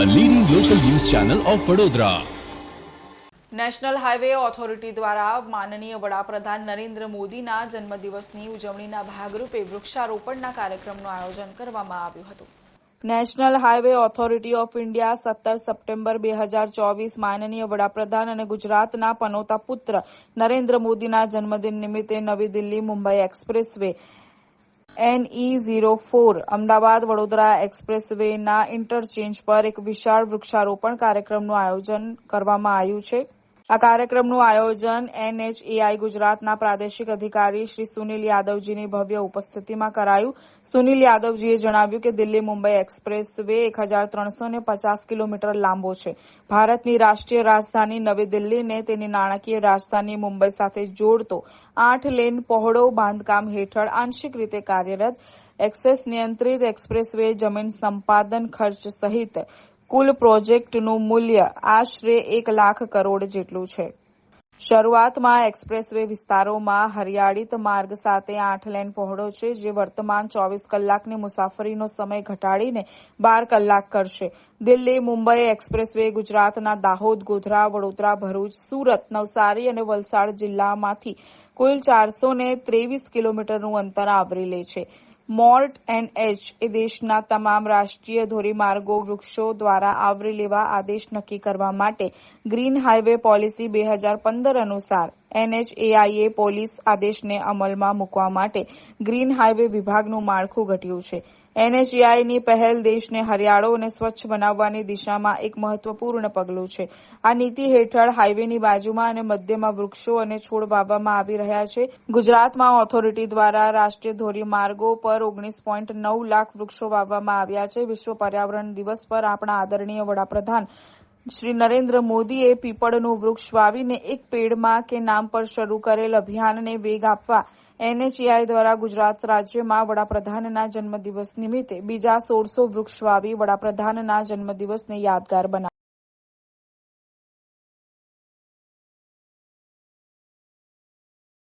Channel of Vadodara national highway authority દ્વારા માનનીય વડાપ્રધાન નરેન્દ્ર મોદીના જન્મદિવસની ઉજવણીના ભાગરૂપે વૃક્ષારોપણના કાર્યક્રમનું આયોજન કરવામાં આવ્યું હતું. National highway authority of India સત્તર સપ્ટેમ્બર બે હજાર ચોવીસ માનનીય વડાપ્રધાન અને ગુજરાતના પનોતા પુત્ર નરેન્દ્ર મોદીના જન્મદિન નિમિત્તે નવી Delhi Mumbai express way NE zero four Ahmedabad Vadodara express વેના interchange પર એક વિશાળ વૃક્ષારોપણ કાર્યક્રમનું આયોજન કરવામાં આવ્યું છે. આ કાર્યક્રમનું આયોજન એનએચએઆઈ ગુજરાતના પ્રાદેશિક અધિકારી શ્રી સુનિલ યાદવજીની ભવ્ય ઉપસ્થિતિમાં કરાયું. સુનિલ યાદવજીએ જણાવ્યું કે દિલ્હી મુંબઈ એક્સપ્રેસ વે એક કિલોમીટર લાંબો છે. ભારતની રાષ્ટ્રીય રાજધાની નવી દિલ્હીને તેની નાણાકીય રાજધાની મુંબઈ સાથે જોડતો આઠ લેન પહોળો બાંધકામ હેઠળ આંશિક રીતે કાર્યરત એક્સેસ નિયંત્રિત એક્સપ્રેસ વે જમીન સંપાદન ખર્ચ સહિત કુલ પ્રોજેક્ટનું મૂલ્ય આશરે એક લાખ કરોડ જેટલું છે. શરૂઆતમાં એક્સપ્રેસવે વિસ્તારોમાં હરિયાળિત માર્ગ સાથે આઠ લેન પહોળો છે, જે વર્તમાન ચોવીસ કલાકની મુસાફરીનો સમય ઘટાડીને બાર કલાક કરશે. દિલ્હી, મુંબઈ એક્સપ્રેસવે, ગુજરાતના દાહોદ, ગોધરા, વડોદરા, ભરૂચ, સુરત, નવસારી અને વલસાડ જિલ્લામાંથી કુલ ચારસો ને ત્રેવીસ કિલોમીટરનું અંતર આવરી લે છે. મોર્ટ એન્ડ એચ એ દેશના તમામ રાષ્ટ્રીય ધોરીમાર્ગો વૃક્ષો દ્વારા આવરી લેવા આદેશ નક્કી કરવા માટે ગ્રીન હાઇવે પોલિસી બે હજાર પંદર અનુસાર એનએચએઆઈએ પોલીસ આદેશને અમલમાં મૂકવા માટે ગ્રીન હાઇવે વિભાગનું માળખું ઘટ્યું છે. એનએચએઆઈની પહેલ દેશને હરિયાળો અને સ્વચ્છ બનાવવાની દિશામાં એક મહત્વપૂર્ણ પગલું છે. આ નીતિ હેઠળ હાઇવેની બાજુમાં અને મધ્યમાં વૃક્ષો અને છોડ વાવવામાં આવી રહ્યા છે. ગુજરાતમાં ઓથોરિટી દ્વારા રાષ્ટ્રીય ધોરીમાર્ગો પર ઓગણીસ પોઈન્ટ નવ લાખ વૃક્ષો વાવવામાં આવ્યા છે. વિશ્વ પર્યાવરણ દિવસ પર આપણા આદરણીય વડાપ્રધાન શ્રી નરેન્દ્ર મોદીએ પીપળનું વૃક્ષ વાવીને એક પેડમાં કે નામ પર શરૂ કરેલ અભિયાનને વેગ આપવા એનએચએઆઈ દ્વારા ગુજરાત રાજ્યમાં વડાપ્રધાનના જન્મદિવસ નિમિત્તે બીજા સોળસો વૃક્ષ વાવી વડાપ્રધાનના જન્મદિવસને યાદગાર બનાવ્યો.